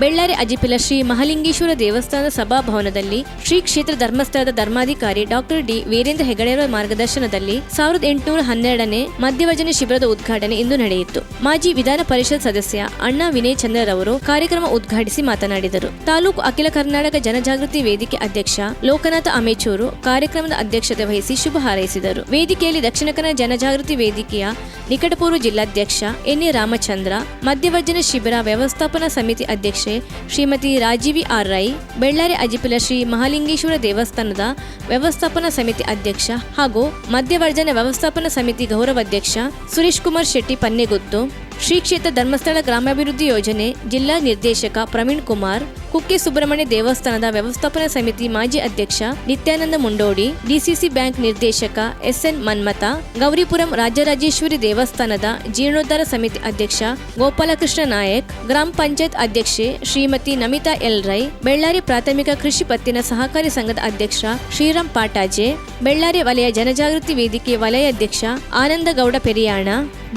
ಬೆಳ್ಳಾರಿ ಅಜಿಪಿಲ ಶ್ರೀ ಮಹಾಲಿಂಗೇಶ್ವರ ದೇವಸ್ಥಾನ ಸಭಾಭವನದಲ್ಲಿ ಶ್ರೀ ಕ್ಷೇತ್ರ ಧರ್ಮಸ್ಥಳದ ಧರ್ಮಾಧಿಕಾರಿ ಡಾಕ್ಟರ್ ಡಿ ವೀರೇಂದ್ರ ಹೆಗಡೆಯವರ ಮಾರ್ಗದರ್ಶನದಲ್ಲಿ ಸಾವಿರದ ಎಂಟುನೂರ ಹನ್ನೆರಡನೇ ಮಧ್ಯವರ್ಜನೆ ಶಿಬಿರದ ಉದ್ಘಾಟನೆ ಇಂದು ನಡೆಯಿತು. ಮಾಜಿ ವಿಧಾನ ಪರಿಷತ್ ಸದಸ್ಯ ಅಣ್ಣಾ ವಿನಯ್ ಚಂದ್ರರವರು ಕಾರ್ಯಕ್ರಮ ಉದ್ಘಾಟಿಸಿ ಮಾತನಾಡಿದರು. ತಾಲೂಕು ಅಖಿಲ ಕರ್ನಾಟಕ ಜನಜಾಗೃತಿ ವೇದಿಕೆ ಅಧ್ಯಕ್ಷ ಲೋಕನಾಥ ಅಮೇಚೂರು ಕಾರ್ಯಕ್ರಮದ ಅಧ್ಯಕ್ಷತೆ ವಹಿಸಿ ಶುಭ ಹಾರೈಸಿದರು. ವೇದಿಕೆಯಲ್ಲಿ ದಕ್ಷಿಣ ಕನ್ನಡ ಜನಜಾಗೃತಿ ವೇದಿಕೆಯ ನಿಕಟಪೂರ್ವ ಜಿಲ್ಲಾಧ್ಯಕ್ಷ ಎನ್ ಎ ರಾಮಚಂದ್ರ ಮಧ್ಯವರ್ಜನ ಶಿಬಿರ ವ್ಯವಸ್ಥಾಪನಾ ಸಮಿತಿ ಅಧ್ಯಕ್ಷೆ ಶ್ರೀಮತಿ ರಾಜೀವಿ ಆರ್ ರೈ, ಬೆಳ್ಳಾರಿ ಅಜಿಪಿಲ ಶ್ರೀ ಮಹಾಲಿಂಗೇಶ್ವರ ದೇವಸ್ಥಾನದ ವ್ಯವಸ್ಥಾಪನಾ ಸಮಿತಿ ಅಧ್ಯಕ್ಷ ಹಾಗೂ ಮಧ್ಯವರ್ಜನ ವ್ಯವಸ್ಥಾಪನಾ ಸಮಿತಿ ಗೌರವಾಧ್ಯಕ್ಷ ಸುರೇಶ್ ಕುಮಾರ್ ಶೆಟ್ಟಿ ಪನ್ನೆಗುತ್ತು ಶ್ರೀ ಕ್ಷೇತ್ರ ಧರ್ಮಸ್ಥಳ ಗ್ರಾಮಾಭಿವೃದ್ಧಿ ಯೋಜನೆ ಜಿಲ್ಲಾ ನಿರ್ದೇಶಕ ಪ್ರವೀಣ್ ಕುಮಾರ್ ಕುಕ್ಕೆ ಸುಬ್ರಹ್ಮಣ್ಯ ದೇವಸ್ಥಾನದ ವ್ಯವಸ್ಥಾಪನಾ ಸಮಿತಿ ಮಾಜಿ ಅಧ್ಯಕ್ಷ ನಿತ್ಯಾನಂದ ಮುಂಡೋಡಿ, ಡಿಸಿಸಿ ಬ್ಯಾಂಕ್ ನಿರ್ದೇಶಕ ಎಸ್ಎನ್ ಮನ್ಮತ ಗೌರಿಪುರಂ ರಾಜರಾಜೇಶ್ವರಿ ದೇವಸ್ಥಾನದ ಜೀರ್ಣೋದ್ಧಾರ ಸಮಿತಿ ಅಧ್ಯಕ್ಷ ಗೋಪಾಲಕೃಷ್ಣ ನಾಯಕ್, ಗ್ರಾಮ ಪಂಚಾಯತ್ ಅಧ್ಯಕ್ಷೆ ಶ್ರೀಮತಿ ನಮಿತಾ ಎಲ್ ರೈ, ಬೆಳ್ಳಾರಿ ಪ್ರಾಥಮಿಕ ಕೃಷಿ ಪತ್ತಿನ ಸಹಕಾರಿ ಸಂಘದ ಅಧ್ಯಕ್ಷ ಶ್ರೀರಾಮ್ ಪಾಟಾಜೆ, ಬೆಳ್ಳಾರಿ ವಲಯ ಜನಜಾಗೃತಿ ವೇದಿಕೆ ವಲಯ ಅಧ್ಯಕ್ಷ ಆನಂದಗೌಡ ಪೆರಿಯಾಣ,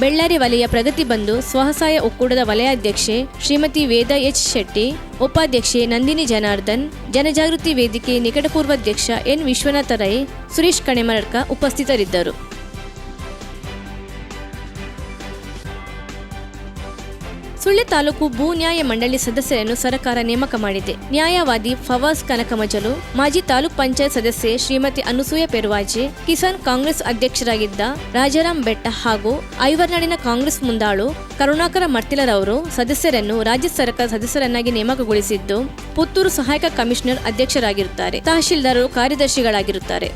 ಬೆಳ್ಳಾರಿ ವಲಯ ಪ್ರಗತಿ ಬಂಧು ಸ್ವಸಹಾಯ ಒಕ್ಕೂಟದ ವಲಯಾಧ್ಯಕ್ಷೆ ಶ್ರೀಮತಿ ವೇದ ಎಚ್ ಶೆಟ್ಟಿ ಉಪಾಧ್ಯಕ್ಷೆ ನಂದಿನಿ ಜನಾರ್ದನ್ ಜನಜಾಗೃತಿ ವೇದಿಕೆ ನಿಕಟಪೂರ್ವಾಧ್ಯಕ್ಷ ಎನ್ ವಿಶ್ವನಾಥ ರೈ ಸುರೇಶ್ ಕಣೆಮರಡ್ಕ ಉಪಸ್ಥಿತರಿದ್ದರು. ಸುಳ್ಯ ತಾಲೂಕು ಭೂ ನ್ಯಾಯ ಮಂಡಳಿ ಸದಸ್ಯರನ್ನು ಸರ್ಕಾರ ನೇಮಕ ಮಾಡಿದೆ. ನ್ಯಾಯವಾದಿ ಫವಾಜ್ ಕನಕಮಜಲು, ಮಾಜಿ ತಾಲೂಕ್ ಪಂಚಾಯತ್ ಸದಸ್ಯೆ ಶ್ರೀಮತಿ ಅನುಸೂಯ ಪೆರುವಾಜೆ, ಕಿಸಾನ್ ಕಾಂಗ್ರೆಸ್ ಅಧ್ಯಕ್ಷರಾಗಿದ್ದ ರಾಜಾರಾಮ್ ಬೆಟ್ಟ ಹಾಗೂ ಐವರ್ನಾಡಿನ ಕಾಂಗ್ರೆಸ್ ಮುಂದಾಳು ಕರುಣಾಕರ ಮರ್ತಿಲರವರು ಸದಸ್ಯರನ್ನು ರಾಜ್ಯ ಸರ್ಕಾರ ಸದಸ್ಯರನ್ನಾಗಿ ನೇಮಕಗೊಳಿಸಿದ್ದು, ಪುತ್ತೂರು ಸಹಾಯಕ ಕಮಿಷನರ್ ಅಧ್ಯಕ್ಷರಾಗಿರುತ್ತಾರೆ. ತಹಶೀಲ್ದಾರರು ಕಾರ್ಯದರ್ಶಿಗಳಾಗಿರುತ್ತಾರೆ.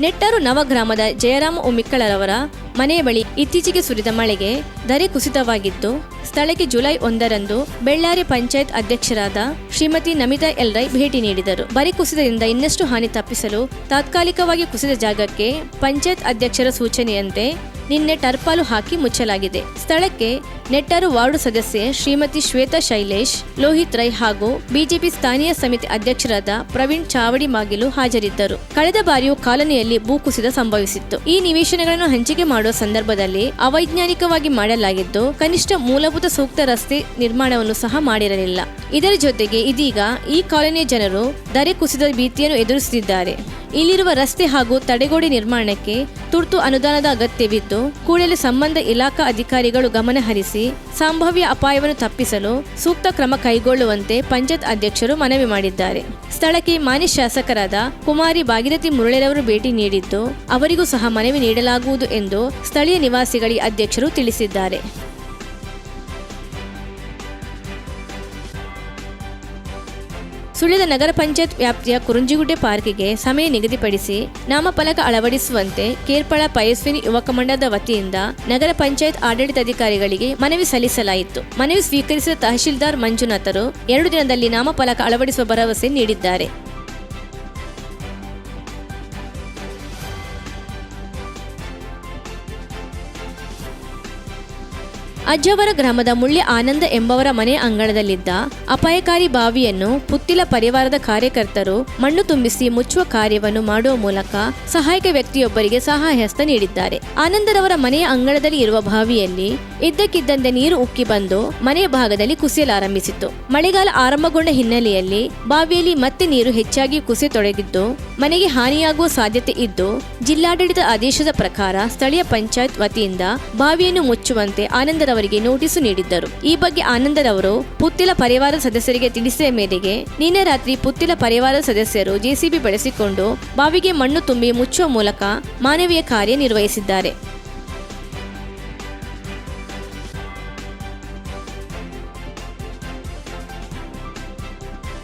ನೆಟ್ಟರು ನವಗ್ರಾಮದ ಜಯರಾಮ ಉಮ್ಮಿಕ್ಕಳರವರ ಮನೆಯ ಬಳಿ ಇತ್ತೀಚೆಗೆ ಸುರಿದ ಮಳೆಗೆ ದರೆ ಕುಸಿತವಾಗಿದ್ದು ಸ್ಥಳಕ್ಕೆ ಜುಲೈ ಒಂದರಂದು ಬೆಳ್ಳಾರಿ ಪಂಚಾಯತ್ ಅಧ್ಯಕ್ಷರಾದ ಶ್ರೀಮತಿ ನಮಿತಾ ಎಲ್ರೈ ಭೇಟಿ ನೀಡಿದರು. ಬರಿ ಕುಸಿತದಿಂದ ಇನ್ನಷ್ಟು ಹಾನಿ ತಪ್ಪಿಸಲು ತಾತ್ಕಾಲಿಕವಾಗಿ ಕುಸಿದ ಜಾಗಕ್ಕೆ ಪಂಚಾಯತ್ ಅಧ್ಯಕ್ಷರ ಸೂಚನೆಯಂತೆ ನಿನ್ನೆ ಟರ್ಪಾಲು ಹಾಕಿ ಮುಚ್ಚಲಾಗಿದೆ. ಸ್ಥಳಕ್ಕೆ ನೆಟ್ಟರು ವಾರ್ಡು ಸದಸ್ಯೆ ಶ್ರೀಮತಿ ಶ್ವೇತಾ ಶೈಲೇಶ್, ಲೋಹಿತ್ ರೈ ಹಾಗೂ ಬಿಜೆಪಿ ಸ್ಥಾನೀಯ ಸಮಿತಿ ಅಧ್ಯಕ್ಷರಾದ ಪ್ರವೀಣ್ ಚಾವಡಿ ಮಾಗಿಲು ಹಾಜರಿದ್ದರು. ಕಳೆದ ಬಾರಿಯೂ ಕಾಲನಿಯಲ್ಲಿ ಭೂಕುಸಿತ ಸಂಭವಿಸಿತ್ತು. ಈ ನಿವೇಶನಗಳನ್ನು ಹಂಚಿಕೆ ಮಾಡುವ ಸಂದರ್ಭದಲ್ಲಿ ಅವೈಜ್ಞಾನಿಕವಾಗಿ ಮಾಡಲಾಗಿದ್ದು, ಕನಿಷ್ಠ ಮೂಲಭೂತ ಸೂಕ್ತ ರಸ್ತೆ ನಿರ್ಮಾಣವನ್ನು ಸಹ ಮಾಡಿರಲಿಲ್ಲ. ಇದರ ಜೊತೆಗೆ ಇದೀಗ ಈ ಕಾಲನಿಯ ಜನರು ದರೆ ಕುಸಿದ ಭೀತಿಯನ್ನು ಎದುರಿಸುತ್ತಿದ್ದಾರೆ. ಇಲ್ಲಿರುವ ರಸ್ತೆ ಹಾಗೂ ತಡೆಗೋಡೆ ನಿರ್ಮಾಣಕ್ಕೆ ತುರ್ತು ಅನುದಾನದ ಅಗತ್ಯವಿದ್ದು, ಕೂಡಲೇ ಸಂಬಂಧ ಇಲಾಖಾ ಅಧಿಕಾರಿಗಳು ಗಮನ ಹರಿಸಿ ಸಂಭಾವ್ಯ ಅಪಾಯವನ್ನು ತಪ್ಪಿಸಲು ಸೂಕ್ತ ಕ್ರಮ ಕೈಗೊಳ್ಳುವಂತೆ ಪಂಚಾಯತ್ ಅಧ್ಯಕ್ಷರು ಮನವಿ ಮಾಡಿದ್ದಾರೆ. ಸ್ಥಳಕ್ಕೆ ಮಾನ್ಯ ಶಾಸಕರಾದ ಕುಮಾರಿ ಭಾಗೀರಥಿ ಮುರಳಿರವರು ಭೇಟಿ ನೀಡಿದ್ದು, ಅವರಿಗೂ ಸಹ ಮನವಿ ನೀಡಲಾಗುವುದು ಎಂದು ಸ್ಥಳೀಯ ನಿವಾಸಿಗಳಿಗೆ ಅಧ್ಯಕ್ಷರು ತಿಳಿಸಿದ್ದಾರೆ. ಸುಳ್ಯದ ನಗರ ಪಂಚಾಯತ್ ವ್ಯಾಪ್ತಿಯ ಕುರುಂಜಿಗುಡ್ಡೆ ಪಾರ್ಕಿಗೆ ಸಮಯ ನಿಗದಿಪಡಿಸಿ ನಾಮಫಲಕ ಅಳವಡಿಸುವಂತೆ ಕೇರ್ಪಳ ಪಯಸ್ವಿನಿ ಯುವಕ ಮಂಡಲದ ವತಿಯಿಂದ ನಗರ ಪಂಚಾಯತ್ ಆಡಳಿತಾಧಿಕಾರಿಗಳಿಗೆ ಮನವಿ ಸಲ್ಲಿಸಲಾಯಿತು. ಮನವಿ ಸ್ವೀಕರಿಸಿದ ತಹಶೀಲ್ದಾರ್ ಮಂಜುನಾಥರು ಎರಡು ದಿನದಲ್ಲಿ ನಾಮಫಲಕ ಅಳವಡಿಸುವ ಭರವಸೆ ನೀಡಿದ್ದಾರೆ. ಅಜ್ಜವರ ಗ್ರಾಮದ ಮುಳ್ಳಿ ಆನಂದ ಎಂಬವರ ಮನೆ ಅಂಗಳದಲ್ಲಿದ್ದ ಅಪಾಯಕಾರಿ ಬಾವಿಯನ್ನು ಪುತ್ತಿಲ ಪರಿವಾರದ ಕಾರ್ಯಕರ್ತರು ಮಣ್ಣು ತುಂಬಿಸಿ ಮುಚ್ಚುವ ಕಾರ್ಯವನ್ನು ಮಾಡುವ ಮೂಲಕ ಸಹಾಯಕ ವ್ಯಕ್ತಿಯೊಬ್ಬರಿಗೆ ಸಹಾಯ ಹಸ್ತ ನೀಡಿದ್ದಾರೆ. ಆನಂದರವರ ಮನೆಯ ಅಂಗಳದಲ್ಲಿ ಇರುವ ಬಾವಿಯಲ್ಲಿ ಇದ್ದಕ್ಕಿದ್ದಂತೆ ನೀರು ಉಕ್ಕಿ ಬಂದು ಮನೆಯ ಭಾಗದಲ್ಲಿ ಕುಸಿಯಲಾರಂಭಿಸಿತು ಮಳೆಗಾಲ ಆರಂಭಗೊಂಡ ಹಿನ್ನೆಲೆಯಲ್ಲಿ ಬಾವಿಯಲ್ಲಿ ಮತ್ತೆ ನೀರು ಹೆಚ್ಚಾಗಿ ಕುಸಿಯತೊಡಗಿದ್ದು ಮನೆಗೆ ಹಾನಿಯಾಗುವ ಸಾಧ್ಯತೆ ಇದ್ದು, ಜಿಲ್ಲಾಡಳಿತ ಆದೇಶದ ಪ್ರಕಾರ ಸ್ಥಳೀಯ ಪಂಚಾಯತ್ ವತಿಯಿಂದ ಬಾವಿಯನ್ನು ಮುಚ್ಚುವಂತೆ ಆನಂದರವರಿಗೆ ನೋಟಿಸ್ ನೀಡಿದ್ದರು. ಈ ಬಗ್ಗೆ ಆನಂದರವರು ಪುತ್ತಿಲ ಪರಿವಾರ ಸದಸ್ಯರಿಗೆ ತಿಳಿಸಿದ ಮೇರೆಗೆ, ನಿನ್ನೆ ರಾತ್ರಿ ಪುತ್ತಿಲ ಪರಿವಾರ ಸದಸ್ಯರು ಜೆಸಿಬಿ ಬಳಸಿಕೊಂಡು ಬಾವಿಗೆ ಮಣ್ಣು ತುಂಬಿ ಮುಚ್ಚುವ ಮೂಲಕ ಮಾನವೀಯ ಕಾರ್ಯ ನಿರ್ವಹಿಸಿದ್ದಾರೆ.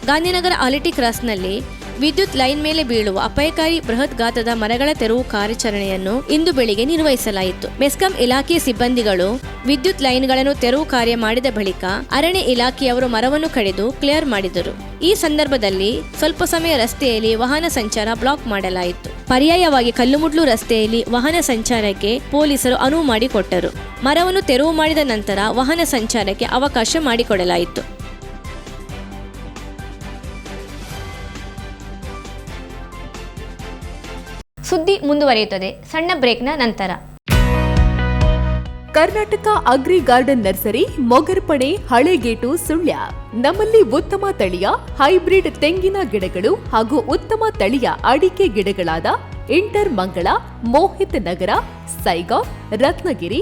ಗಾಂಧಿನಗರ ಆಲಿಟಿ ಕ್ರಾಸ್ನಲ್ಲಿ ವಿದ್ಯುತ್ ಲೈನ್ ಮೇಲೆ ಬೀಳುವ ಅಪಾಯಕಾರಿ ಬೃಹತ್ ಗಾತ್ರದ ಮರಗಳ ತೆರವು ಕಾರ್ಯಾಚರಣೆಯನ್ನು ಇಂದು ಬೆಳಿಗ್ಗೆ ನಿರ್ವಹಿಸಲಾಯಿತು. ಮೆಸ್ಕಾಂ ಇಲಾಖೆಯ ಸಿಬ್ಬಂದಿಗಳು ವಿದ್ಯುತ್ ಲೈನ್ಗಳನ್ನು ತೆರವು ಕಾರ್ಯ ಮಾಡಿದ ಬಳಿಕ ಅರಣ್ಯ ಇಲಾಖೆಯವರು ಮರವನ್ನು ಕಡಿದು ಕ್ಲಿಯರ್ ಮಾಡಿದರು. ಈ ಸಂದರ್ಭದಲ್ಲಿ ಸ್ವಲ್ಪ ಸಮಯ ರಸ್ತೆಯಲ್ಲಿ ವಾಹನ ಸಂಚಾರ ಬ್ಲಾಕ್ ಮಾಡಲಾಯಿತು. ಪರ್ಯಾಯವಾಗಿ ಕಲ್ಲುಮುಡ್ಲು ರಸ್ತೆಯಲ್ಲಿ ವಾಹನ ಸಂಚಾರಕ್ಕೆ ಪೊಲೀಸರು ಅನುವು ಮಾಡಿಕೊಟ್ಟರು. ಮರವನ್ನು ತೆರವು ಮಾಡಿದ ನಂತರ ವಾಹನ ಸಂಚಾರಕ್ಕೆ ಅವಕಾಶ ಮಾಡಿಕೊಡಲಾಯಿತು. ಸುದ್ದಿ ಮುಂದುವರಿಯುತ್ತದೆ. ಸಣ್ಣ ಬ್ರೇಕ್ನ ನಂತರ. Karnataka agri garden nursery Mogarpane Halegate, Sullia. ನಮ್ಮಲ್ಲಿ ಉತ್ತಮ ತಳಿಯ, ಹೈಬ್ರಿಡ್ ತೆಂಗಿನ ಗಿಡಗಳು ಹಾಗೂ ಉತ್ತಮ ತಳಿಯ ಅಡಿಕೆ ಗಿಡಗಳಾದ ಇಂಟರ್ ಮಂಗಳ, ಮೋಹಿತ್ ನಗರ ಸೈಗಾಂವ್ ರತ್ನಗಿರಿ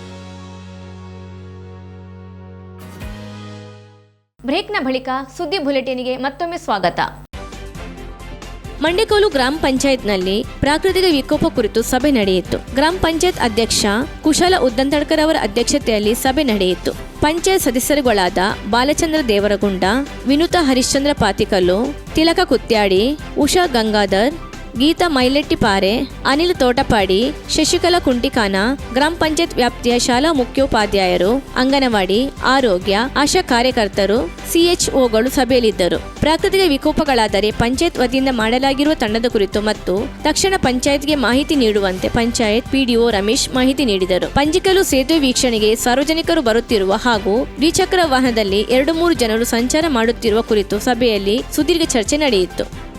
ಬ್ರೇಕ್ನ ಬಳಿಕ ಸುದ್ದಿ ಬುಲೆಟಿನ್ಗೆ ಮತ್ತೊಮ್ಮೆ ಸ್ವಾಗತ. ಮಂಡೆಕೋಲು ಗ್ರಾಮ ಪಂಚಾಯತ್ನಲ್ಲಿ ಪ್ರಾಕೃತಿಕ ವಿಕೋಪ ಕುರಿತು ಸಭೆ ನಡೆಯಿತು. ಗ್ರಾಮ ಪಂಚಾಯತ್ ಅಧ್ಯಕ್ಷ ಕುಶಲ ಉದ್ದಂತಡ್ಕರ್ ಅವರ ಅಧ್ಯಕ್ಷತೆಯಲ್ಲಿ ಸಭೆ ನಡೆಯಿತು. ಪಂಚಾಯತ್ ಸದಸ್ಯರುಗಳಾದ ಬಾಲಚಂದ್ರ ದೇವರಗುಂಡ, ವಿನುತಾ ಹರಿಶ್ಚಂದ್ರ ಪಾತಿಕಲ್ಲು, ತಿಲಕ ಕುತ್ಯಾಡಿ, ಉಷಾ ಗಂಗಾಧರ್ ಗೀತಾ ಮೈಲೆಟ್ಟಿಪಾರೆ, ಅನಿಲ್ ತೋಟಪಾಡಿ, ಶಶಿಕಲಾ ಕುಂಟಿಕಾನ, ಗ್ರಾಮ ಪಂಚಾಯತ್ ವ್ಯಾಪ್ತಿಯ ಶಾಲಾ ಮುಖ್ಯೋಪಾಧ್ಯಾಯರು, ಅಂಗನವಾಡಿ, ಆರೋಗ್ಯ, ಆಶಾ ಕಾರ್ಯಕರ್ತರು, ಸಿಎಚ್ಒಗಳು ಸಭೆಯಲ್ಲಿದ್ದರು. ಪ್ರಾಕೃತಿಕ ವಿಕೋಪಗಳಾದರೆ ಪಂಚಾಯತ್ ವತಿಯಿಂದ ಮಾಡಲಾಗಿರುವ ತಂಡದ ಕುರಿತು ಮತ್ತು ತಕ್ಷಣ ಪಂಚಾಯತ್ಗೆ ಮಾಹಿತಿ ನೀಡುವಂತೆ ಪಂಚಾಯತ್ ಪಿಡಿಒ ರಮೇಶ್ ಮಾಹಿತಿ ನೀಡಿದರು. ಪಂಜಿಕಲು ಸೇತುವೆ ವೀಕ್ಷಣೆಗೆ ಸಾರ್ವಜನಿಕರು ಬರುತ್ತಿರುವ ಹಾಗೂ ದ್ವಿಚಕ್ರ ವಾಹನದಲ್ಲಿ ಎರಡು ಮೂರು ಜನರು ಸಂಚಾರ ಮಾಡುತ್ತಿರುವ ಕುರಿತು ಸಭೆಯಲ್ಲಿ ಸುದೀರ್ಘ ಚರ್ಚೆ ನಡೆಯಿತು.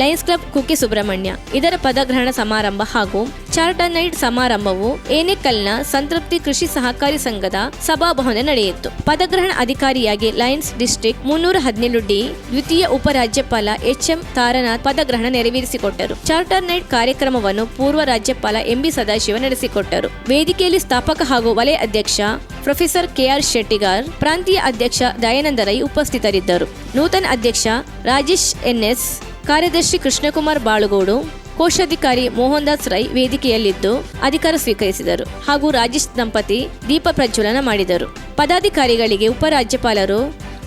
Lions Club Kukke Subramanya. ಇದರ ಪದಗ್ರಹಣ ಸಮಾರಂಭ ಹಾಗೂ ಚಾರ್ಟರ್ ನೈಟ್ ಸಮಾರಂಭವು ಏನೇಕಲ್ನ ಸಂತೃಪ್ತಿ ಕೃಷಿ ಸಹಕಾರಿ ಸಂಘದ ಸಭಾಭವನ ನಡೆಯಿತು. ಪದಗ್ರಹಣ ಅಧಿಕಾರಿಯಾಗಿ ಲಯನ್ಸ್ ಡಿಸ್ಟ್ರಿಕ್ಟ್ ಮುನ್ನೂರ ಹದಿನೇಳು ಡಿ ದ್ವಿತೀಯ ಉಪರಾಜ್ಯಪಾಲ ಎಚ್ ಎಂ ತಾರನಾಥ್ ಪದಗ್ರಹಣ ನೆರವೇರಿಸಿಕೊಟ್ಟರು. ಚಾರ್ಟರ್ ನೈಟ್ ಕಾರ್ಯಕ್ರಮವನ್ನು ಪೂರ್ವ ರಾಜ್ಯಪಾಲ ಎಂಬಿ ಸದಾಶಿವ ನಡೆಸಿಕೊಟ್ಟರು. ವೇದಿಕೆಯಲ್ಲಿ ಸ್ಥಾಪಕ ಹಾಗೂ ವಲಯ ಅಧ್ಯಕ್ಷ ಪ್ರೊಫೆಸರ್ ಕೆಆರ್ ಶೆಟ್ಟಿಗಾರ್, ಪ್ರಾಂತೀಯ ಅಧ್ಯಕ್ಷ ದಯಾನಂದ ರೈ ಉಪಸ್ಥಿತರಿದ್ದರು. ನೂತನ ಅಧ್ಯಕ್ಷ ರಾಜೇಶ್ ಎನ್ಎಸ್ ಕಾರ್ಯದರ್ಶಿ ಕೃಷ್ಣಕುಮಾರ್ ಬಾಳುಗೋಡು, ಕೋಶಾಧಿಕಾರಿ ಮೋಹನ್ ದಾಸ್ ರೈ ವೇದಿಕೆಯಲ್ಲಿದ್ದು ಅಧಿಕಾರ ಸ್ವೀಕರಿಸಿದರು ಹಾಗೂ ರಾಜೇಶ್ ದಂಪತಿ ದೀಪ ಪ್ರಜ್ವಲನ ಮಾಡಿದರು. ಪದಾಧಿಕಾರಿಗಳಿಗೆ ಉಪರಾಜ್ಯಪಾಲರು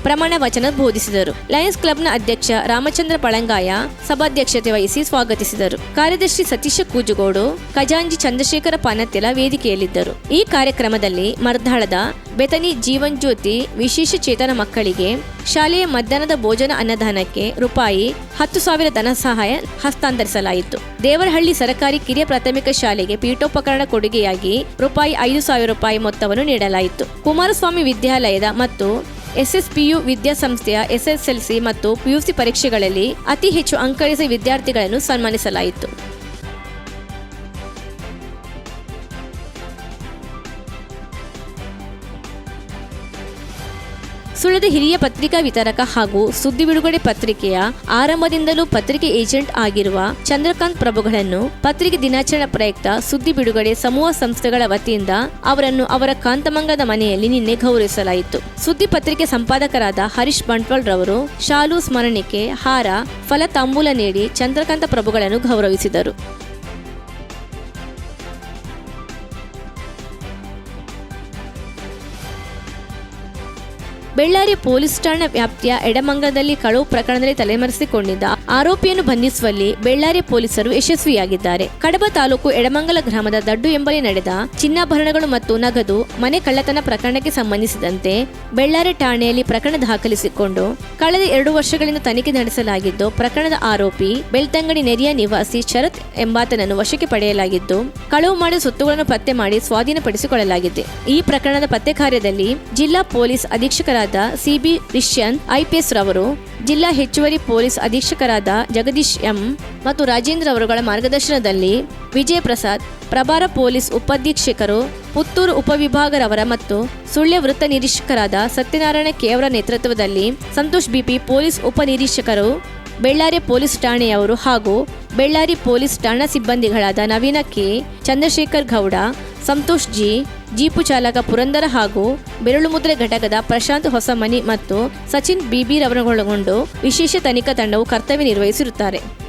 ಪ್ರಮಾಣ ವಚನ ಬೋಧಿಸಿದರು. ಲಯನ್ಸ್ ಕ್ಲಬ್ನ ಅಧ್ಯಕ್ಷ ರಾಮಚಂದ್ರ ಪಳಂಗಾಯ ಸಭಾಧ್ಯಕ್ಷತೆ ವಹಿಸಿ ಸ್ವಾಗತಿಸಿದರು. ಕಾರ್ಯದರ್ಶಿ ಸತೀಶ ಕೂಜುಗೋಡು, ಖಜಾಂಜಿ ಚಂದ್ರಶೇಖರ ಪಾನತ್ಯಲ ವೇದಿಕೆಯಲ್ಲಿದ್ದರು. ಈ ಕಾರ್ಯಕ್ರಮದಲ್ಲಿ ಮರ್ದಾಳದ ಬೆತನಿ ಜೀವನ್ ಜ್ಯೋತಿ ವಿಶೇಷ ಚೇತನ ಮಕ್ಕಳಿಗೆ ಶಾಲೆಯ ಮಧ್ಯಾಹ್ನದ ಭೋಜನ ಅನ್ನದಾನಕ್ಕೆ ರೂಪಾಯಿ ಹತ್ತು ಸಾವಿರ ಧನ ಸಹಾಯ ಹಸ್ತಾಂತರಿಸಲಾಯಿತು. ದೇವರಹಳ್ಳಿ ಸರ್ಕಾರಿ ಕಿರಿಯ ಪ್ರಾಥಮಿಕ ಶಾಲೆಗೆ ಪೀಠೋಪಕರಣ ಕೊಡುಗೆಯಾಗಿ ರೂಪಾಯಿ ಐದು ಸಾವಿರ ರೂಪಾಯಿ ಮೊತ್ತವನ್ನು ನೀಡಲಾಯಿತು. ಕುಮಾರಸ್ವಾಮಿ ವಿದ್ಯಾಲಯದ ಮತ್ತು ಎಸ್ಎಸ್ಪಿಯು ವಿದ್ಯಾಸಂಸ್ಥೆಯ ಎಸ್ಎಸ್ಎಲ್ಸಿ ಮತ್ತು ಪಿಯುಸಿ ಪರೀಕ್ಷೆಗಳಲ್ಲಿ ಅತಿ ಹೆಚ್ಚು ಅಂಕ ಗಳಿಸಿದ ವಿದ್ಯಾರ್ಥಿಗಳನ್ನು ಸನ್ಮಾನಿಸಲಾಯಿತು. ಸುಳ್ಯದ ಹಿರಿಯ ಪತ್ರಿಕಾ ವಿತರಕ ಹಾಗೂ ಸುದ್ದಿ ಬಿಡುಗಡೆ ಪತ್ರಿಕೆಯ ಆರಂಭದಿಂದಲೂ ಪತ್ರಿಕೆ ಏಜೆಂಟ್ ಆಗಿರುವ ಚಂದ್ರಕಾಂತ್ ಪ್ರಭುಗಳನ್ನು ಪತ್ರಿಕೆ ದಿನಾಚರಣೆ ಪ್ರಯುಕ್ತ ಸುದ್ದಿ ಬಿಡುಗಡೆ ಸಮೂಹ ಸಂಸ್ಥೆಗಳ ವತಿಯಿಂದ ಅವರನ್ನು ಅವರ ಕಾಂತಮಂಗದ ಮನೆಯಲ್ಲಿ ನಿನ್ನೆ ಗೌರವಿಸಲಾಯಿತು. ಸುದ್ದಿ ಪತ್ರಿಕೆ ಸಂಪಾದಕರಾದ ಹರೀಶ್ ಬಂಟ್ವಾಳ್ ರವರು ಶಾಲು ಸ್ಮರಣಿಕೆ ಹಾರ ಫಲ ತಾಂಬೂಲ ನೀಡಿ ಚಂದ್ರಕಾಂತ ಪ್ರಭುಗಳನ್ನು ಗೌರವಿಸಿದರು. ಬೆಳ್ಳಾರಿ ಪೊಲೀಸ್ ಠಾಣಾ ವ್ಯಾಪ್ತಿಯ ಎಡಮಂಗಲದಲ್ಲಿ ಕಳವು ಪ್ರಕರಣದಲ್ಲಿ ತಲೆಮರೆಸಿಕೊಂಡಿದ್ದ ಆರೋಪಿಯನ್ನು ಬಂಧಿಸುವಲ್ಲಿ ಬೆಳ್ಳಾರಿ ಪೊಲೀಸರು ಯಶಸ್ವಿಯಾಗಿದ್ದಾರೆ. ಕಡಬ ತಾಲೂಕು ಎಡಮಂಗಲ ಗ್ರಾಮದ ದಡ್ಡು ಎಂಬಲ್ಲಿ ನಡೆದ ಚಿನ್ನಾಭರಣಗಳು ಮತ್ತು ನಗದು ಮನೆ ಕಳ್ಳತನ ಪ್ರಕರಣಕ್ಕೆ ಸಂಬಂಧಿಸಿದಂತೆ ಬೆಳ್ಳಾರಿ ಠಾಣೆಯಲ್ಲಿ ಪ್ರಕರಣ ದಾಖಲಿಸಿಕೊಂಡು ಕಳೆದ ಎರಡು ವರ್ಷಗಳಿಂದ ತನಿಖೆ ನಡೆಸಲಾಗಿದ್ದು, ಪ್ರಕರಣದ ಆರೋಪಿ ಬೆಳ್ತಂಗಡಿ ನೆರಿಯ ನಿವಾಸಿ ಶರತ್ ಎಂಬಾತನನ್ನು ವಶಕ್ಕೆ ಪಡೆಯಲಾಗಿದ್ದು, ಕಳವು ಮಾಡಿದ ಸೊತ್ತುಗಳನ್ನು ಪತ್ತೆ ಮಾಡಿ ಸ್ವಾಧೀನಪಡಿಸಿಕೊಳ್ಳಲಾಗಿದೆ. ಈ ಪ್ರಕರಣದ ಪತ್ತೆ ಕಾರ್ಯದಲ್ಲಿ ಜಿಲ್ಲಾ ಪೊಲೀಸ್ ಅಧೀಕ್ಷಕರಾದ ಸಿಬಿ ರಿಶ್ಯನ್ ಐಪಿಎಸ್ ರವರು ಜಿಲ್ಲಾ ಹೆಚ್ಚುವರಿ ಪೊಲೀಸ್ ಅಧೀಕ್ಷಕರಾದ ಜಗದೀಶ್ ಎಂ ಮತ್ತು ರಾಜೇಂದ್ರ ಅವರುಗಳ ಮಾರ್ಗದರ್ಶನದಲ್ಲಿ ವಿಜಯ ಪ್ರಸಾದ್ ಪ್ರಭಾರ ಪೊಲೀಸ್ ಉಪಾಧೀಕ್ಷಕರು ಪುತ್ತೂರು ಉಪವಿಭಾಗರವರ ಮತ್ತು ಸುಳ್ಯ ವೃತ್ತ ನಿರೀಕ್ಷಕರಾದ ಸತ್ಯನಾರಾಯಣ ಕೆ ಅವರ ನೇತೃತ್ವದಲ್ಲಿ ಸಂತೋಷ್ ಬಿಪಿ ಪೊಲೀಸ್ ಉಪನಿರೀಕ್ಷಕರು ಬೆಳ್ಳಾರಿ ಪೊಲೀಸ್ ಠಾಣೆಯವರು ಹಾಗೂ ಬೆಳ್ಳಾರಿ ಪೊಲೀಸ್ ಠಾಣಾ ಸಿಬ್ಬಂದಿಗಳಾದ Naveena K, Chandrashekar Gowda, Santhosh G jeep ಚಾಲಕ ಪುರಂದರ ಹಾಗೂ ಬೆರಳುಮುದ್ರೆ ಘಟಕದ ಪ್ರಶಾಂತ್ ಹೊಸಮನಿ ಮತ್ತು ಸಚಿನ್ ಬಿಬಿ ರವರನ್ನೊಳಗೊಂಡು ವಿಶೇಷ ತನಿಖಾ ತಂಡವು ಕರ್ತವ್ಯ ನಿರ್ವಹಿಸಿರುತ್ತಾರೆ.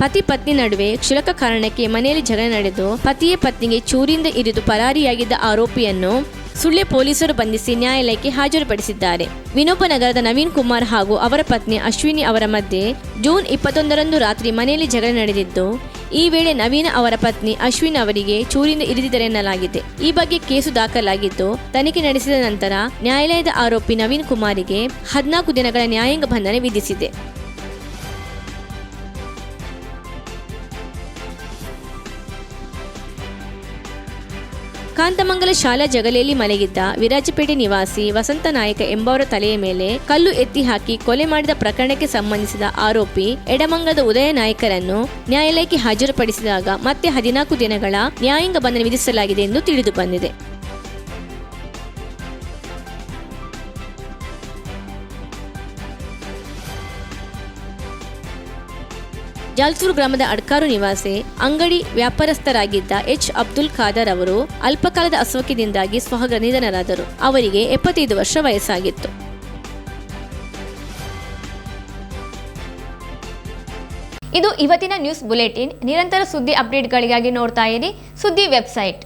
ಪತಿ ಪತ್ನಿ ನಡುವೆ ಕ್ಷುಲಕ ಕಾರಣಕ್ಕೆ ಮನೆಯಲ್ಲಿ ಜಗಳ ನಡೆದು ಪತಿಯೇ ಪತ್ನಿಗೆ ಚೂರಿಂದ ಇರಿದು ಪರಾರಿಯಾಗಿದ್ದ ಆರೋಪಿಯನ್ನು ಸುಳ್ಯ ಪೊಲೀಸರು ಬಂಧಿಸಿ ನ್ಯಾಯಾಲಯಕ್ಕೆ ಹಾಜರುಪಡಿಸಿದ್ದಾರೆ. ವಿನೋಬ ನಗರದ ನವೀನ್ ಕುಮಾರ್ ಹಾಗೂ ಅವರ ಪತ್ನಿ ಅಶ್ವಿನಿ ಅವರ ಮಧ್ಯೆ ಜೂನ್ ಇಪ್ಪತ್ತೊಂದರಂದು ರಾತ್ರಿ ಮನೆಯಲ್ಲಿ ಜಗಳ ನಡೆದಿದ್ದು, ಈ ವೇಳೆ ನವೀನ್ ಅವರ ಪತ್ನಿ ಅಶ್ವಿನ್ ಅವರಿಗೆ ಚೂರಿಂದ ಇರಿದಿದ್ದರೆನ್ನಲಾಗಿದೆ ಈ ಬಗ್ಗೆ ಕೇಸು ದಾಖಲಾಗಿದ್ದು, ತನಿಖೆ ನಡೆಸಿದ ನಂತರ ನ್ಯಾಯಾಲಯದ ಆರೋಪಿ ನವೀನ್ ಕುಮಾರಿಗೆ ಹದಿನಾಲ್ಕು ದಿನಗಳ ನ್ಯಾಯಾಂಗ ಬಂಧನ ವಿಧಿಸಿದೆ. ಕಾಂತಮಂಗಲ ಶಾಲಾ ಜಗಲಿಯಲ್ಲಿ ಮಲಗಿದ್ದ ವಿರಾಜಪೇಟೆ ನಿವಾಸಿ ವಸಂತ ನಾಯಕ ಎಂಬವರ ತಲೆಯ ಮೇಲೆ ಕಲ್ಲು ಎತ್ತಿ ಹಾಕಿ ಕೊಲೆ ಮಾಡಿದ ಪ್ರಕರಣಕ್ಕೆ ಸಂಬಂಧಿಸಿದ ಆರೋಪಿ ಎಡಮಂಗದ ಉದಯ ನಾಯಕರನ್ನು ನ್ಯಾಯಾಲಯಕ್ಕೆ ಹಾಜರುಪಡಿಸಿದಾಗ ಮತ್ತೆ ಹದಿನಾಲ್ಕು ದಿನಗಳ ನ್ಯಾಯಾಂಗ ಬಂಧನ ವಿಧಿಸಲಾಗಿದೆ ಎಂದು ತಿಳಿದು ಜಾಲ್ಸೂರು ಗ್ರಾಮದ ಅಡ್ಕಾರು ನಿವಾಸಿ, ಅಂಗಡಿ ವ್ಯಾಪಾರಸ್ಥರಾಗಿದ್ದ ಎಚ್. ಅಬ್ದುಲ್ ಖಾದರ್ ಅವರು ಅಲ್ಪಕಾಲದ ಅಸೌಖ್ಯದಿಂದಾಗಿ ಸ್ವಹಗ ನಿಧನರಾದರು ಅವರಿಗೆ ಎಪ್ಪತ್ತೈದು ವರ್ಷ ವಯಸ್ಸಾಗಿತ್ತು. ಇದು ಇವತ್ತಿನ ನ್ಯೂಸ್ ಬುಲೆಟಿನ್. ನಿರಂತರ ಸುದ್ದಿ ಅಪ್ಡೇಟ್ಗಳಿಗಾಗಿ ನೋಡ್ತಾ ಇರಿ ಸುದ್ದಿ ವೆಬ್ಸೈಟ್.